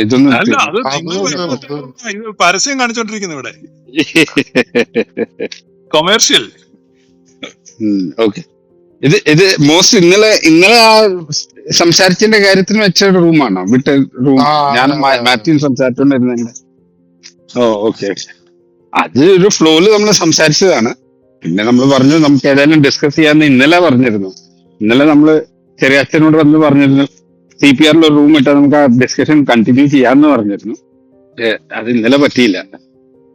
ഇതൊന്നും അല്ല അത് നിങ്ങൾ പരസ്യം കാണിച്ചോണ്ടിരിക്കുന്നു ഇവിടെ. Commercial okay. ഇത് ഇത് മോസ്റ്റ് ഇന്നലെ ഇന്നലെ ആ സംസാരിച്ചതിന്റെ കാര്യത്തിന് വെച്ച റൂമാണോ? വിട്ട റൂം. ഞാൻ. മാത്യു സംസാരിച്ചോണ്ടിരുന്നതിന്റെ. ഓ ഓക്കെ അത് ഒരു ഫ്ലോയിൽ നമ്മൾ സംസാരിച്ചതാണ്. പിന്നെ നമ്മൾ പറഞ്ഞു നമുക്ക് ഏതായാലും ഡിസ്കസ് ചെയ്യാന്ന് ഇന്നലെ പറഞ്ഞിരുന്നു. ഇന്നലെ നമ്മൾ ചെറിയ അച്ഛനോട് വന്ന് പറഞ്ഞിരുന്നു. സി പി ആറിൽ ഒരു റൂം ഇട്ട് നമുക്ക് ആ ഡിസ്കഷൻ കണ്ടിന്യൂ ചെയ്യാന്ന് പറഞ്ഞിരുന്നു. അത് ഇന്നലെ പറ്റിയില്ല.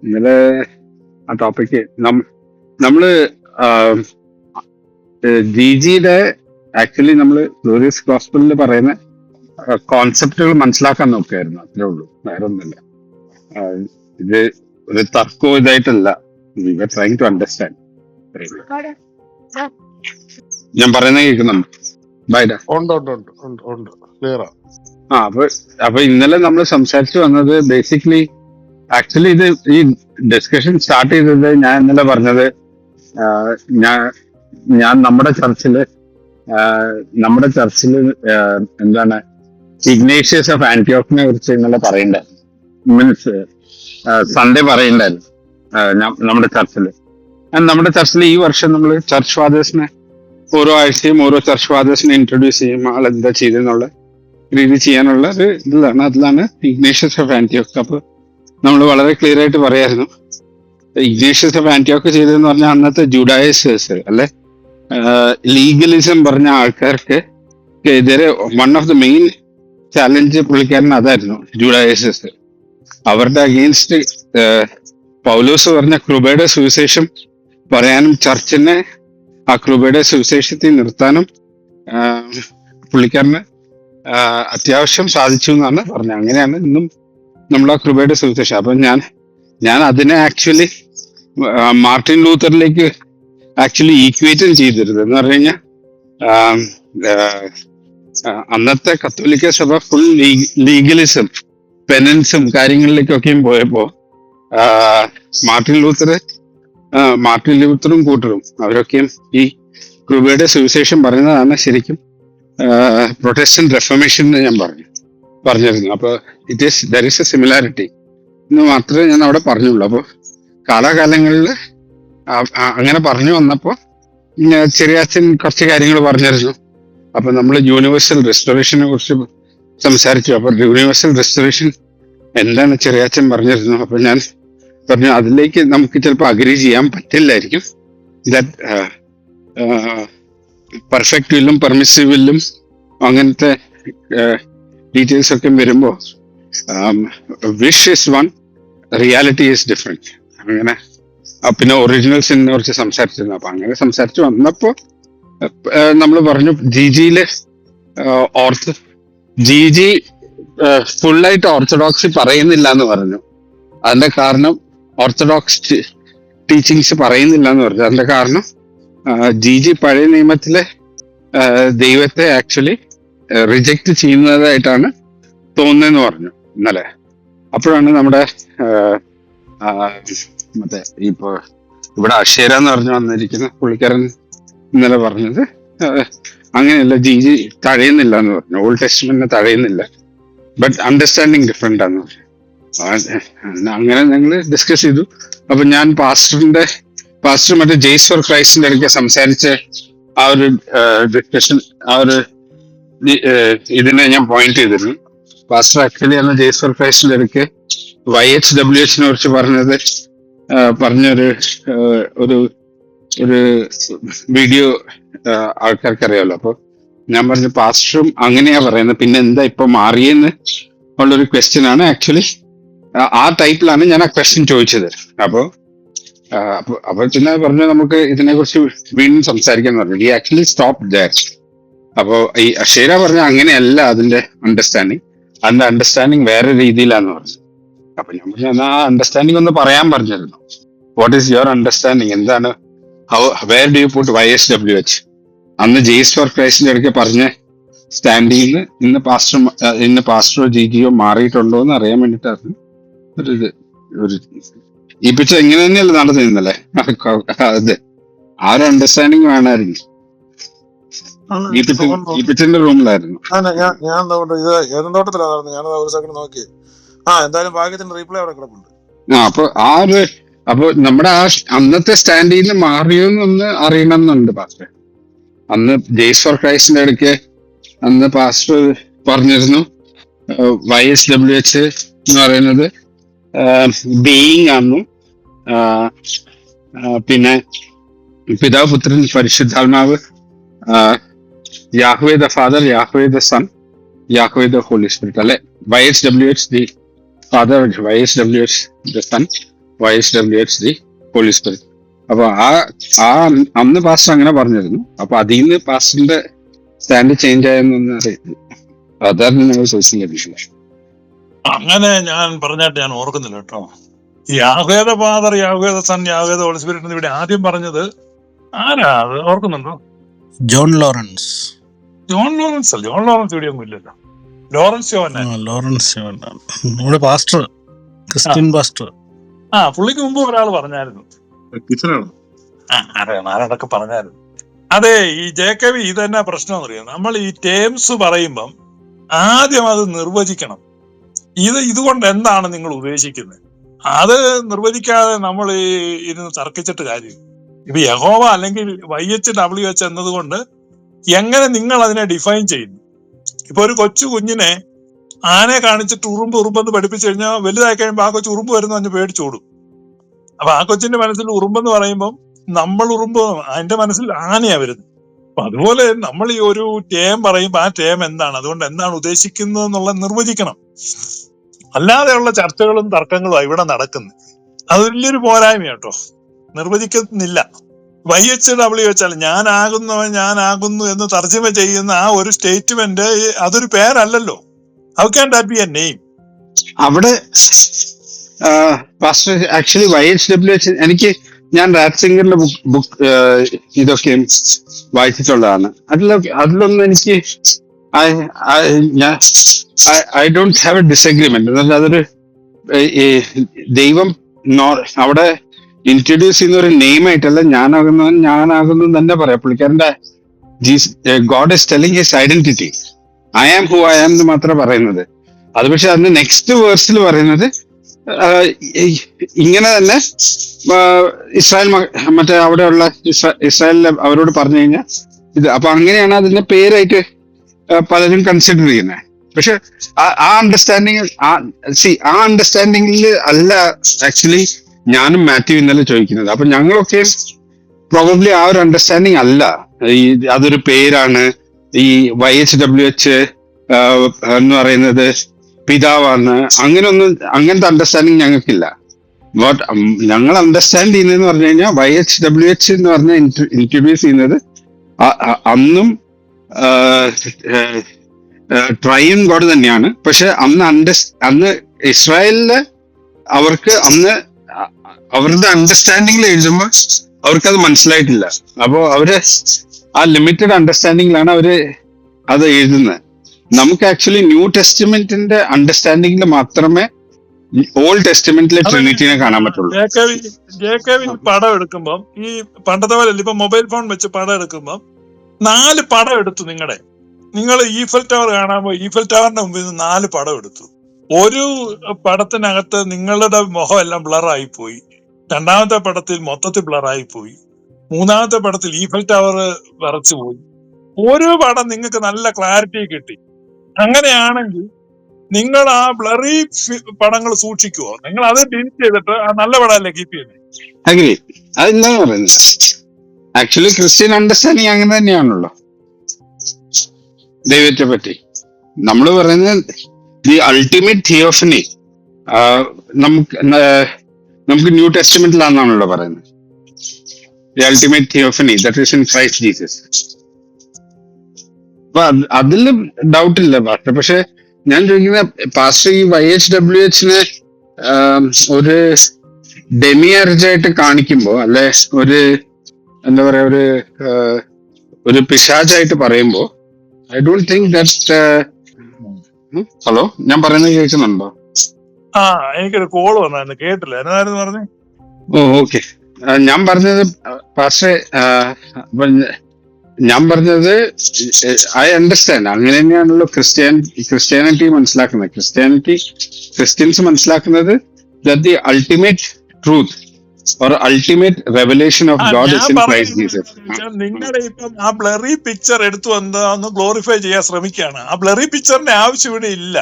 ഇന്നലെ ആ ടോപ്പിക്ക് നമ്മൾ ജി ജിയുടെ ആക്ച്വലി നമ്മൾ ഗ്ലോറിയസ് ഗോസ്പിറ്റലിൽ പറയുന്ന കോൺസെപ്റ്റുകൾ മനസ്സിലാക്കാൻ നോക്കുകയായിരുന്നു അത്രേ ഉള്ളൂ. വേറെ ഒന്നുമില്ല ഇത് ഒരു തർക്കവും ഇതായിട്ടല്ല. We are trying to understand ഞാൻ പറയുന്നത് കേൾക്കുന്നുണ്ട് ബൈഡ ഉണ്ട് ഉണ്ട് ഉണ്ട് ഉണ്ട്. ഉണ്ട് ക്ലിയറാ ആ അപ്പൊ അപ്പൊ ഇന്നലെ നമ്മൾ സംസാരിച്ചു വന്നത് ബേസിക്കലി ആക്ച്വലി ഇത് ഈ ഡിസ്കഷൻ സ്റ്റാർട്ട് ചെയ്തത് ഞാൻ ഇന്നലെ പറഞ്ഞത് ഞാൻ ഞാൻ നമ്മുടെ ചർച്ചിൽ നമ്മുടെ ചർച്ചിൽ എന്താണ് ഇഗ്നേഷ്യസ് ഓഫ് ആന്റിയോക്കിനെ കുറിച്ച് ഇന്നലെ പറയണ്ടായിരുന്നു മീൻസ് സൺഡേ പറയണ്ടായിരുന്നു നമ്മുടെ ചർച്ചിൽ നമ്മുടെ ചർച്ചിൽ ഈ വർഷം നമ്മൾ ചർച്ച് ഫാദേഴ്സിനെ ഓരോ ആഴ്ചയും ഓരോ ചർച്ച് ഫാദേഴ്സിനെ ഇൻട്രൊഡ്യൂസ് ചെയ്യും ആൾ എന്താ ചെയ്തെന്നുള്ള രീതി ചെയ്യാനുള്ള ഒരു ഇതിലാണ് അതിലാണ് ഇഗ്നേഷ്യസ് ഓഫ് ആന്റിയോക്ക് അപ്പൊ നമ്മൾ വളരെ ക്ലിയർ ആയിട്ട് പറയായിരുന്നു. ഇഗ്നേഷ്യസ് ഓഫ് ആന്റിയോക്ക് ചെയ്തതെന്ന് പറഞ്ഞാൽ അന്നത്തെ ജുഡായസേഴ്സ് അല്ലെ? ലീഗലിസം പറഞ്ഞ ആൾക്കാർക്ക് എതിരെ one of the main challenge പുള്ളിക്കാരൻ അതായിരുന്നു ജുഡായസേഴ്സ് അവരുടെ അഗെയിൻസ്റ്റ് പൗലോസ് പറഞ്ഞ കൃപയുടെ സുവിശേഷം പറയാനും ചർച്ചിനെ ആ കൃപയുടെ സുവിശേഷത്തിൽ നിർത്താനും പുള്ളിക്കാരന് അത്യാവശ്യം സാധിച്ചു എന്നാണ് പറഞ്ഞത്. അങ്ങനെയാണ് ഇന്നും നമ്മൾ ആ കൃപയുടെ സുവിശേഷം. അപ്പൊ ഞാൻ ഞാൻ അതിനെ ആക്ച്വലി മാർട്ടിൻ ലൂത്തറിലേക്ക് ആക്ച്വലി ഈക്വേറ്റും ചെയ്തിരുന്നത്. എന്ന് പറഞ്ഞു കഴിഞ്ഞാൽ അന്നത്തെ കത്തോലിക്ക സഭ ഫുൾ ലീഗലിസം പെനൻസും കാര്യങ്ങളിലേക്കൊക്കെയും പോയപ്പോ ആ, മാർട്ടിൻ ലൂത്തർ മാർട്ടിൻ ലൂത്തറും കൂട്ടറും അവരൊക്കെയും ഈ കൃപയുടെ സുവിശേഷം പറയുന്നതാണ് ശരിക്കും പ്രൊട്ടസ്റ്റന്റ് റെഫർമേഷൻ എന്ന് ഞാൻ പറഞ്ഞു. പറഞ്ഞിരുന്നു. അപ്പോൾ it is there is a similarity എന്ന് മാത്രമേ ഞാൻ അവിടെ പറഞ്ഞുള്ളൂ. അപ്പോൾ കാലാകാലങ്ങളിൽ അങ്ങനെ പറഞ്ഞു വന്നപ്പോൾ ചെറിയ അച്ഛൻ കുറച്ച് കാര്യങ്ങൾ പറഞ്ഞിരുന്നു. അപ്പൊ നമ്മൾ യൂണിവേഴ്സൽ റെസ്റ്റോറേഷനെ കുറിച്ച് സംസാരിച്ചു. അപ്പൊ യൂണിവേഴ്സൽ റെസ്റ്റോറേഷൻ എന്താണ് ചെറിയ അച്ഛൻ പറഞ്ഞിരുന്നു. അപ്പൊ ഞാൻ പറഞ്ഞു അതിലേക്ക് നമുക്ക് ചിലപ്പോൾ അഗ്രി ചെയ്യാൻ പറ്റില്ലായിരിക്കും. ദാറ്റ് പെർഫെക്റ്റ് വില്ലും പെർമിസീവ് വില്ലും അങ്ങനത്തെ ഡീറ്റെയിൽസ് ഒക്കെ വരുമ്പോൾ wish is one reality is different അങ്ങനെ പിന്നെ ഒറിജിനൽ സിനിമയെ കുറിച്ച് സംസാരിച്ചിരുന്നു. അപ്പൊ അങ്ങനെ സംസാരിച്ച് വന്നപ്പോ നമ്മൾ പറഞ്ഞു ജി ജിയിൽ ഓർത്ത് ജി ജി ഫുള്ളായിട്ട് ഓർത്തഡോക്സ് പറയുന്നില്ല എന്ന് പറഞ്ഞു. അതിന്റെ കാരണം ഓർത്തഡോക്സ് ടീച്ചിങ്സ് പറയുന്നില്ല എന്ന് പറഞ്ഞു. അതിന്റെ കാരണം ജി ജി പഴയ നിയമത്തിലെ ദൈവത്തെ ആക്ച്വലി റിജക്ട് ചെയ്യുന്നതായിട്ടാണ് തോന്നുന്നതെന്ന് പറഞ്ഞു ഇന്നലെ. അപ്പോഴാണ് നമ്മുടെ മറ്റേ ഇപ്പോ ഇവിടെ അക്ഷേര എന്ന് പറഞ്ഞു വന്നിരിക്കുന്ന പുള്ളിക്കാരൻ ഇന്നലെ പറഞ്ഞത് അങ്ങനെയല്ല ജി ജി തഴയുന്നില്ല എന്ന് പറഞ്ഞു. ഓൾഡ് ടെസ്റ്റ്മെന്റിനെ തഴയുന്നില്ല. ബട്ട് അണ്ടർസ്റ്റാൻഡിങ് ഡിഫറെന്റ് ആണെന്ന് പറഞ്ഞു. അങ്ങനെ ഞങ്ങൾ ഡിസ്കസ് ചെയ്തു. അപ്പൊ ഞാൻ പാസ്റ്ററിന്റെ പാസ്റ്റർ മറ്റേ ജെയ്സ് ഫോർ ക്രൈസ്റ്റിന്റെ ഇടയ്ക്ക് സംസാരിച്ച ആ ഒരു ഡിസ്കഷൻ ആ ഒരു ഇതിനെ ഞാൻ പോയിന്റ് ചെയ്തിരുന്നു. പാസ്റ്റർ ആക്ച്വലി അന്ന് ജെയ്സ് ഫോർ ക്രൈസ്റ്റിന്റെ ഇടയ്ക്ക് വൈ എച്ച് ഡബ്ല്യു എച്ചിനെ കുറിച്ച് പറഞ്ഞത് പറഞ്ഞൊരു ഒരു ഒരു വീഡിയോ ആൾക്കാർക്ക് അറിയാമല്ലോ അപ്പൊ ഞാൻ പറഞ്ഞു പാസ്റ്ററും അങ്ങനെയാ പറയുന്നത്. പിന്നെ എന്താ ഇപ്പൊ മാറിയെന്ന് ഉള്ളൊരു ക്വസ്റ്റ്യൻ ആണ് ആക്ച്വലി ആ ടൈപ്പിലാണ് ഞാൻ ആ ക്വസ്റ്റ്യൻ ചോദിച്ചത്. അപ്പോ ആ, അപ്പൊ അപ്പൊ പിന്നെ പറഞ്ഞു നമുക്ക് ഇതിനെ കുറിച്ച് വീണ്ടും സംസാരിക്കാൻ പറഞ്ഞു. ഈ ആക്ച്വലി സ്റ്റോപ്പ് ദയർ അപ്പോ ഈ അഷേര പറഞ്ഞ അങ്ങനെയല്ല അതിന്റെ അണ്ടർസ്റ്റാൻഡിങ് അതിന്റെ അണ്ടർസ്റ്റാൻഡിങ് വേറെ രീതിയിലാന്ന് പറഞ്ഞു. അപ്പൊ ഞാൻ പറഞ്ഞു ആ അണ്ടർസ്റ്റാൻഡിങ് ഒന്ന് പറയാൻ പറഞ്ഞിരുന്നു. വാട്ട് ഈസ് യുവർ അണ്ടർസ്റ്റാൻഡിങ് എന്താണ്? How where do you put Y S W H അന്ന് ജെയ്സ് ഫോർ ക്രൈസ്റ്റിന്റെ ഇടയ്ക്ക് പറഞ്ഞ സ്റ്റാൻഡിങ് ഇന്ന് പാസ്റ്റർ ഇന്ന് പാസ്റ്ററോ ജി ജിയോ മാറിയിട്ടുണ്ടോ എന്ന് അറിയാൻ വേണ്ടിയിട്ടായിരുന്നു. ഒരു ഇത് ഒരു ഈ പിച്ച ഇങ്ങനെ തന്നെയല്ലേ നടന്നിരുന്നല്ലേ അതെ ആ ഒരു അണ്ടർസ്റ്റാൻഡിങ് വേണമായിരുന്നു ഉണ്ട്. ഈപ്പിച്ചന്റെ റൂമിലായിരുന്നു ഞാൻ ഇത് ഏതും തോട്ടത്തിലായിരുന്നു ഞാനത് ഒരു സെക്കൻഡ് നോക്കി. ആ എന്തായാലും ഭാഗ്യത്തിന്റെ റീപ്ലേ അവിടെ കിടപ്പുണ്ട്. ആ അപ്പൊ ആ ഒരു അപ്പൊ നമ്മുടെ ആ അന്നത്തെ സ്റ്റാൻഡിൽ നിന്ന് മാറിയോ എന്നൊന്ന് അറിയണമെന്നുണ്ട് പാസ്റ്റർ അന്ന് ജെയ്സ് ഫോർ ക്രൈസ്റ്റിന്റെ ഇടയ്ക്ക് അന്ന് പാസ്റ്റർ പറഞ്ഞിരുന്നു. വൈ എസ് ഡബ്ല്യു എച്ച് എന്ന് പറയുന്നത് ബീയിങ് ആണെന്നും പിന്നെ പിതാവ് പുത്രൻ പരിശുദ്ധാത്മാവ് Yahweh the father Yahweh the son Yahweh the holy spirit അല്ലെ? Y S W H the father Y S W H the son Y S W H the holy spirit. അപ്പൊ ആ ആ അന്ന് പാസ്റ്റർ അങ്ങനെ പറഞ്ഞിരുന്നു. അപ്പൊ അതിൽ നിന്ന് പാസ്റ്ററിന്റെ സ്റ്റാൻഡ് ചേഞ്ച് ആയെന്നൊന്നും അറിയില്ല അതാണ് ഞങ്ങൾ ചോദിച്ചില്ല അങ്ങനെ ഞാൻ പറഞ്ഞായിട്ട് ഞാൻ ഓർക്കുന്നില്ല കേട്ടോ. Yahweh the father Yahweh the son Yahweh the holy spirit എന്ന് ഇവിടെ ആദ്യം പറഞ്ഞത് ആരാ? അത് ഓർക്കുന്നുണ്ടോ? John Lawrence. ജോൺ ലോറൻസ് അല്ല. ജോൺ ലോറൻസ് ഇവിടെ ഒന്നും ഇല്ലല്ലോ. ലോറൻസ് ലോറൻസ് നമ്മുടെ പാസ്റ്റർ ക്രിസ്ത്യൻ പാസ്റ്റർ. ആ പുള്ളിക്ക് മുമ്പ് ഒരാൾ പറഞ്ഞായിരുന്നു. ആരാടൊക്കെ പറഞ്ഞായിരുന്നു അതെ ഈ ജെ കെ വി ഇത് തന്നെ പ്രശ്നം അറിയാം? നമ്മൾ ഈ ടേംസ് പറയുമ്പം ആദ്യം അത് നിർവചിക്കണം. ഇത് ഇതുകൊണ്ട് എന്താണ് നിങ്ങൾ ഉദ്ദേശിക്കുന്നത്? അത് നിർവചിക്കാതെ നമ്മൾ ഈ ഇരുന്ന് തർക്കിച്ചിട്ട് കാര്യം. ഇപ്പൊ യഹോവ അല്ലെങ്കിൽ വൈ എച്ച് ഡബ്ല്യു എച്ച് എന്നതുകൊണ്ട് എങ്ങനെ നിങ്ങൾ അതിനെ ഡിഫൈൻ ചെയ്യുന്നു? ഇപ്പൊ ഒരു കൊച്ചു കുഞ്ഞിനെ ആനയെ കാണിച്ചിട്ട് ഉറുമ്പ് ഉറുമ്പെന്ന് പഠിപ്പിച്ചു കഴിഞ്ഞാൽ വലുതായി കഴിയുമ്പോൾ ആ കൊച്ചു ഉറുമ്പ് വരുന്ന പറഞ്ഞ് പേടിച്ചോടും അപ്പൊ ആ കൊച്ചിന്റെ മനസ്സിൽ ഉറുമ്പെന്ന് പറയുമ്പം നമ്മൾ ഉറുമ്പ് അതിന്റെ മനസ്സിൽ ആനയാ വരുന്നത്. അപ്പൊ അതുപോലെ നമ്മൾ ഈ ഒരു ടേം പറയുമ്പോൾ ആ ടേം എന്താണ്? അതുകൊണ്ട് എന്താണ് ഉദ്ദേശിക്കുന്നത് എന്നുള്ള നിർവചിക്കണം. അല്ലാതെയുള്ള ചർച്ചകളും തർക്കങ്ങളും ഇവിടെ നടക്കുന്നത് അത് വലിയൊരു പോരായ്മ കേട്ടോ നിർവചിക്കുന്നില്ല. വൈ എച്ച് ഡബ്ല്യു വെച്ചാൽ അല്ല ഞാനാകുന്നു എന്ന് തർജമ ചെയ്യുന്ന ആ ഒരു സ്റ്റേറ്റ്മെന്റ് അതൊരു പേരല്ലല്ലോ. How can that be a name അവിടെ actually Y H W H എനിക്ക് ഞാൻ റാറ്റ് സിംഗറിന്റെ ബുക്ക് ബുക്ക് ഇതൊക്കെ വായിച്ചിട്ടുള്ളതാണ്. അതിലൊക്കെ അതിലൊന്നും എനിക്ക് ഞാൻ I don't have a disagreement അതൊരു ദൈവം അവിടെ ഇൻട്രൊഡ്യൂസ് ചെയ്യുന്ന ഒരു നെയിം ആയിട്ടല്ല ഞാനാകുന്നു എന്ന് തന്നെ പറയാം. പുള്ളിക്കാരന്റെ God is telling his identity I am who I am എന്ന് മാത്രമേ പറയുന്നത്. അത് പക്ഷെ അതിന് നെക്സ്റ്റ് വേഴ്സിൽ പറയുന്നത് ഇങ്ങനെ തന്നെ ഇസ്രായേൽ മറ്റേ അവിടെയുള്ള ഇസ്രാ- ഇസ്രായേലിലെ അവരോട് പറഞ്ഞു കഴിഞ്ഞാൽ ഇത് അപ്പൊ അങ്ങനെയാണ് അതിന്റെ പേരായിട്ട് പലരും കൺസിഡർ ചെയ്യുന്നത് പക്ഷെ ആ- അണ്ടർസ്റ്റാൻഡിങ് സി ആ അണ്ടർസ്റ്റാൻഡിങ്ങിൽ അല്ല ആക്ച്വലി ഞാനും മാത്യു ഇന്നലെ ചോദിക്കുന്നത്. അപ്പൊ ഞങ്ങളൊക്കെ പ്രോബ്ലി ആ ഒരു അണ്ടർസ്റ്റാൻഡിങ് അല്ല. ഈ അതൊരു പേരാണ്. ഈ വൈ എച്ച് ഡബ്ല്യു എച്ച് എന്ന് പറയുന്നത് പിതാവാണ്. അങ്ങനെയൊന്നും അങ്ങനത്തെ അണ്ടർസ്റ്റാൻഡിങ് ഞങ്ങൾക്കില്ല. ബട്ട് ഞങ്ങൾ അണ്ടർസ്റ്റാൻഡ് ചെയ്യുന്നതെന്ന് പറഞ്ഞു കഴിഞ്ഞാൽ വൈ എച്ച് ഡബ്ല്യു എച്ച് എന്ന് പറഞ്ഞ ഇൻട്രൊഡ്യൂസ് ചെയ്യുന്നത് അന്നും ട്രൈൻ ഗോഡ് തന്നെയാണ്. പക്ഷെ അന്ന് അണ്ടർ അന്ന് ഇസ്രായേലിൽ അവർക്ക് അന്ന് അവരുടെ അണ്ടർസ്റ്റാൻഡിങ്ങിൽ എഴുതുമ്പോൾ അവർക്കത് മനസ്സിലായിട്ടില്ല. അപ്പോ അവർ ആ ലിമിറ്റഡ് അണ്ടർസ്റ്റാൻഡിങ്ങിലാണ് അവർ അത് എഴുതുന്നത് നമുക്ക് ആക്ച്വലി ന്യൂ ടെസ്റ്റിമെന്റിന്റെ അണ്ടർസ്റ്റാൻഡിങ്ങിൽ മാത്രമേ ഓൾഡ് ടെസ്റ്റ്മെന്റിലെ ട്രിനിറ്റിനെ കാണാൻ പറ്റുള്ളൂ. ജേക്കബിൻ പടം എടുക്കുമ്പോൾ ഈ പണ്ടത്തെ പോലെ ഇപ്പൊ മൊബൈൽ ഫോൺ വെച്ച് പടം എടുക്കുമ്പം നാല് പടം എടുത്തു നിങ്ങളുടെ നിങ്ങൾ ഈഫൽ ടവർ കാണാൻ പോയി ഈഫൽ ടവറിന്റെ മുമ്പിൽ നിന്ന് നാല് പടം എടുത്തു. ഒരു പടത്തിനകത്ത് നിങ്ങളുടെ മുഖം എല്ലാം ബ്ലറായി പോയി രണ്ടാമത്തെ പടത്തിൽ മൊത്തത്തിൽ ബ്ലറായി പോയി മൂന്നാമത്തെ പടത്തിൽ ഈഫൽ ടവർ വരച്ചു പോയി. ഓരോ പടം നിങ്ങൾക്ക് നല്ല ക്ലാരിറ്റി കിട്ടി. അങ്ങനെയാണെങ്കിൽ നിങ്ങൾ ആ ബ്ലറി പടങ്ങൾ സൂക്ഷിക്കുവോ? നിങ്ങൾ അത് ഡിലീറ്റ് ചെയ്തിട്ട് ആ നല്ല പടമല്ലേ കീപ്പ് ചെയ്യുന്നത് ആക്ച്വലി ക്രിസ്ത്യൻ അണ്ടർസ്റ്റാൻഡിങ് അങ്ങനെ തന്നെയാണല്ലോ. ദൈവത്തെ പറ്റി. നമ്മൾ പറയുന്നത് ദി അൾട്ടിമേറ്റ് തിയോഫനി നമുക്ക് നമുക്ക് ന്യൂ ടെസ്റ്റ്മെന്റിലാണെന്നാണല്ലോ പറയുന്നത്. The ultimate theophany that is in Christ Jesus അപ്പൊ അതിൽ ഡൗട്ട് ഇല്ല പാസ്റ്റർ പക്ഷെ ഞാൻ ചോദിക്കുന്ന പാസ്റ്റർ ഈ വൈ എച്ച് ഡബ്ല്യു എച്ചിനെ ഒരു ഡെമിയർജായിട്ട് കാണിക്കുമ്പോൾ കാണിക്കുമ്പോ അല്ലെ ഒരു എന്താ പറയാ ഒരു ഒരു പിശാചായിട്ട് പറയുമ്പോ I don't think that hello ഞാൻ പറയുന്നത് കേൾക്കുന്നുണ്ടോ? ആ എനിക്കൊരു കോൾ വന്നായിരുന്നു കേട്ടില്ല. എന്നായിരുന്നു പറഞ്ഞു? Oh okay. ഞാൻ പറഞ്ഞത് പക്ഷേ ഞാൻ പറഞ്ഞത് ഐ അണ്ടർസ്റ്റാൻഡ് അങ്ങനെ തന്നെയാണല്ലോ ക്രിസ്ത്യൻ ക്രിസ്ത്യാനിറ്റി മനസ്സിലാക്കുന്നത്. ക്രിസ്ത്യാനിറ്റി ക്രിസ്ത്യൻസ് മനസ്സിലാക്കുന്നത് the ultimate truth in Christ Jesus പറയുന്നത് നിങ്ങളുടെ ഇപ്പം ആ ബ്ലറി പിക്ചർ എടുത്തു വന്ന് ഒന്ന് ഗ്ലോറിഫൈ ചെയ്യാൻ ശ്രമിക്കുകയാണ് ആ ബ്ലറി പിക്ചറിന്റെ ആവശ്യം ഇവിടെ ഇല്ല.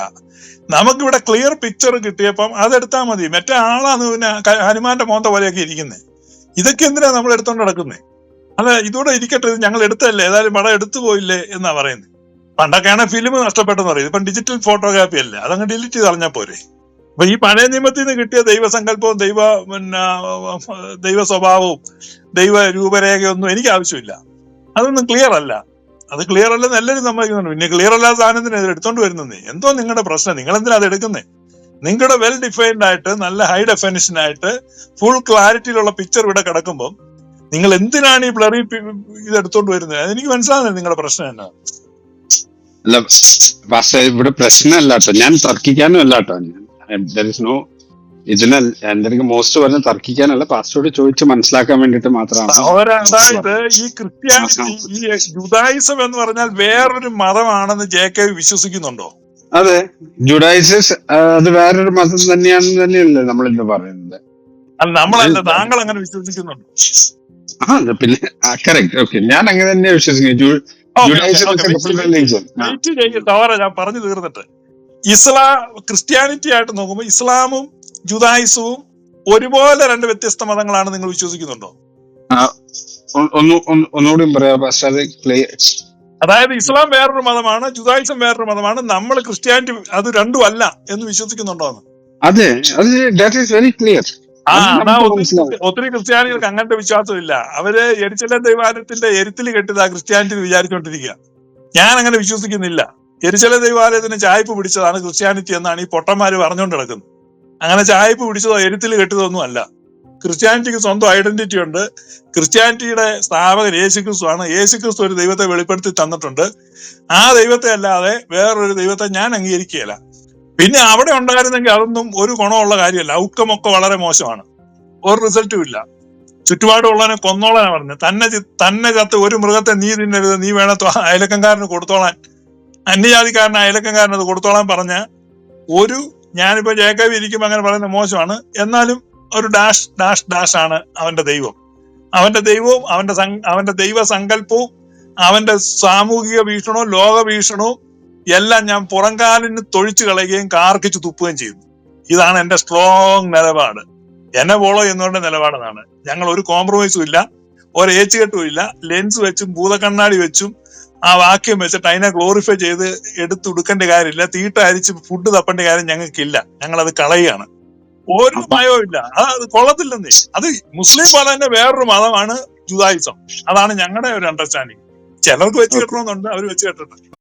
നമുക്കിവിടെ ക്ലിയർ പിക്ചർ കിട്ടിയപ്പം അതെടുത്താൽ മതി. മറ്റേ ആളാണ് പിന്നെ ഹനുമാന്റെ മോന്ത പോലെയൊക്കെ ഇരിക്കുന്നത് ഇതൊക്കെ എന്തിനാ നമ്മൾ എടുത്തോണ്ട് നടക്കുന്നത് അല്ല ഇതോടെ ഇരിക്കട്ടെ ഇത് ഞങ്ങൾ എടുത്തല്ലേ ഏതായാലും പടം എടുത്തു പോയില്ലേ എന്നാ പറയുന്നത് പണ്ടൊക്കെയാണ് ഫിലിം നഷ്ടപ്പെട്ടെന്ന് പറയും. ഇപ്പം ഡിജിറ്റൽ ഫോട്ടോഗ്രാഫി അല്ലേ? അതങ്ങ് ഡിലീറ്റ് ചെയ്ത് കളഞ്ഞാൽ പോരെ. അപ്പൊ ഈ പഴയ നിയമത്തിൽ നിന്ന് കിട്ടിയ ദൈവസങ്കല്പവും ദൈവ പിന്നെ ദൈവ സ്വഭാവവും ദൈവ രൂപരേഖയൊന്നും എനിക്ക് ആവശ്യമില്ല. അതൊന്നും ക്ലിയർ അല്ല. അത് ക്ലിയർ അല്ലെന്ന് എല്ലാവരും സമ്മതിക്കുന്നുണ്ട്. പിന്നെ ക്ലിയർ അല്ലാത്ത സാധനത്തിന് ഇത് എടുത്തോണ്ട് വരുന്നത് എന്തോ നിങ്ങളുടെ പ്രശ്നം. നിങ്ങൾ എന്തിനാ അത് എടുക്കുന്നത് നിങ്ങളുടെ വെൽ ഡിഫൈൻഡ് ആയിട്ട് നല്ല ഹൈ ഡെഫിനിഷൻ ആയിട്ട് ഫുൾ ക്ലാരിറ്റിയിലുള്ള പിക്ചർ ഇവിടെ കിടക്കുമ്പോൾ നിങ്ങൾ എന്തിനാണ് ഈ ബ്ലറി ഇത് എടുത്തോണ്ട് വരുന്നത് അതെനിക്ക് മനസ്സിലാകുന്നില്ല നിങ്ങളുടെ പ്രശ്നം എന്നാ. അല്ല പക്ഷേ ഇവിടെ പ്രശ്നമല്ല കേട്ടോ ഞാൻ തർക്കിക്കാനും അല്ല കേട്ടോ ദർ ഇസ് നോ ഇതിന് എന്തെങ്കിലും മോസ്റ്റ് പറഞ്ഞ് തർക്കിക്കാനല്ല പാസ്റ്റോട് ചോദിച്ച് മനസ്സിലാക്കാൻ വേണ്ടിട്ട് മാത്രമാണ്. അതായത് ഈ ക്രിസ്ത്യാനിറ്റി ഈ ജുഡായിസം എന്ന് പറഞ്ഞാൽ വേറൊരു മതമാണെന്ന് ജെ കെ വിശ്വസിക്കുന്നുണ്ടോ? അതെ. ജുഡായിസസ് അത് വേറൊരു മതം തന്നെയാണെന്ന് തന്നെയല്ലേ നമ്മൾ ഇന്ന് പറയുന്നത്. നമ്മളല്ല താങ്കൾ അങ്ങനെ വിശ്വസിക്കുന്നുണ്ടോ? ആ പിന്നെ കറക്റ്റ് ഓക്കെ ഞാൻ അങ്ങനെ തന്നെ വിശ്വസിക്കുന്നു. ഞാൻ പറഞ്ഞു തീർന്നിട്ട്. ഇസ്ലാം ക്രിസ്ത്യാനിറ്റി ആയിട്ട് നോക്കുമ്പോൾ ഇസ്ലാമും ജുദായിസവും ഒരുപോലെ രണ്ട് വ്യത്യസ്ത മതങ്ങളാണ് നിങ്ങൾ വിശ്വസിക്കുന്നുണ്ടോ? ഒന്നുകൂടി അതായത് ഇസ്ലാം വേറൊരു മതമാണ് ജുദായിസം വേറൊരു മതമാണ് നമ്മൾ ക്രിസ്ത്യാനിറ്റി അത് രണ്ടും അല്ല എന്ന് വിശ്വസിക്കുന്നുണ്ടോ അതെ വെരി ക്ലിയർ. ഒത്തിരി ക്രിസ്ത്യാനികൾക്ക് അങ്ങനത്തെ വിശ്വാസമില്ല. അവർ എരിച്ചല ദൈവാലയത്തിന്റെ എരുത്തിൽ കെട്ടിയതാ ക്രിസ്ത്യാനിറ്റി വിചാരിച്ചോണ്ടിരിക്കുക ഞാൻ അങ്ങനെ വിശ്വസിക്കുന്നില്ല. എരിച്ചില ദൈവാലയത്തിന് ചായ്പ് പിടിച്ചതാണ് ക്രിസ്ത്യാനിറ്റി എന്നാണ് ഈ പൊട്ടന്മാര് പറഞ്ഞുകൊണ്ട് കിടക്കുന്നത് അങ്ങനെ ചായ്പ് പിടിച്ചതോ എരുത്തിൽ കെട്ടിയതൊന്നും അല്ല. ക്രിസ്ത്യാനിറ്റിക്ക് സ്വന്തം ഐഡന്റിറ്റി ഉണ്ട്. ക്രിസ്ത്യാനിറ്റിയുടെ സ്ഥാപകൻ യേശുക്രിസ്തു ആണ്. യേശുക്രിസ്തു ഒരു ദൈവത്തെ വെളിപ്പെടുത്തി തന്നിട്ടുണ്ട്. ആ ദൈവത്തെ അല്ലാതെ വേറൊരു ദൈവത്തെ ഞാൻ അംഗീകരിക്കുകയില്ല. പിന്നെ അവിടെ ഉണ്ടായിരുന്നെങ്കിൽ അതൊന്നും ഒരു ഗുണമുള്ള കാര്യമല്ല. ഔട്ട്കം ഒക്കെ വളരെ മോശമാണ്. ഒരു റിസൾട്ടും ഇല്ല. ചുറ്റുപാടുള്ളവനെ കൊന്നോളാൻ പറഞ്ഞു തന്നെ തന്നെ ചത്ത് ഒരു മൃഗത്തെ നീ തിന്നരുത്. നീ വേണത്തോ അയലക്കംകാരന് കൊടുത്തോളാൻ. അന്യജാതിക്കാരന് അയലക്കംകാരന് അത് കൊടുത്തോളാൻ പറഞ്ഞ ഒരു ഞാനിപ്പോ ജേക്കബ് ഇരിക്കും അങ്ങനെ പറയുന്ന മോശമാണ്. എന്നാലും ഒരു ഡാഷ് ഡാഷ് ഡാഷ് ആണ് അവന്റെ ദൈവം. അവന്റെ ദൈവവും അവന്റെ അവന്റെ ദൈവ സങ്കല്പവും അവന്റെ സാമൂഹിക ഭീഷണവും ലോക ഭീഷണവും എല്ലാം ഞാൻ പുറംകാലിന് തൊഴിച്ചു കളയുകയും കാർക്കിച്ചു തുപ്പുകയും ചെയ്യുന്നു. ഇതാണ് എന്റെ സ്ട്രോങ് നിലപാട്. എന്നെ ഫോളോ ചെയ്യുന്നവരുടെ നിലപാടെന്നാണ്. ഞങ്ങൾ ഒരു കോംപ്രമൈസും ഇല്ല ഒരു ഏച്ചുകെട്ടും ഇല്ല. ലെൻസ് വെച്ചും ഭൂതക്കണ്ണാടി വെച്ചും ആ വാക്യം വെച്ചിട്ട് അതിനെ ഗ്ലോറിഫൈ ചെയ്ത് എടുത്തുടുക്കേണ്ട കാര്യമില്ല. തീട്ട അരിച്ച് ഫുഡ് തപ്പേണ്ട കാര്യം ഞങ്ങൾക്കില്ല. ഞങ്ങൾ അത് കളയാണ് ഒരു ഭയവും ഇല്ല. അത് അത് കൊള്ളത്തില്ലെന്നേ. അത് മുസ്ലിം പാലന്റെ വേറൊരു മതമാണ് ജുദായിസം. അതാണ് ഞങ്ങളുടെ ഒരു അണ്ടർസ്റ്റാൻഡിങ് ചിലർക്ക് വെച്ച് കെട്ടണമെന്നുണ്ട് അവർ വെച്ച് കെട്ടട്ടെ.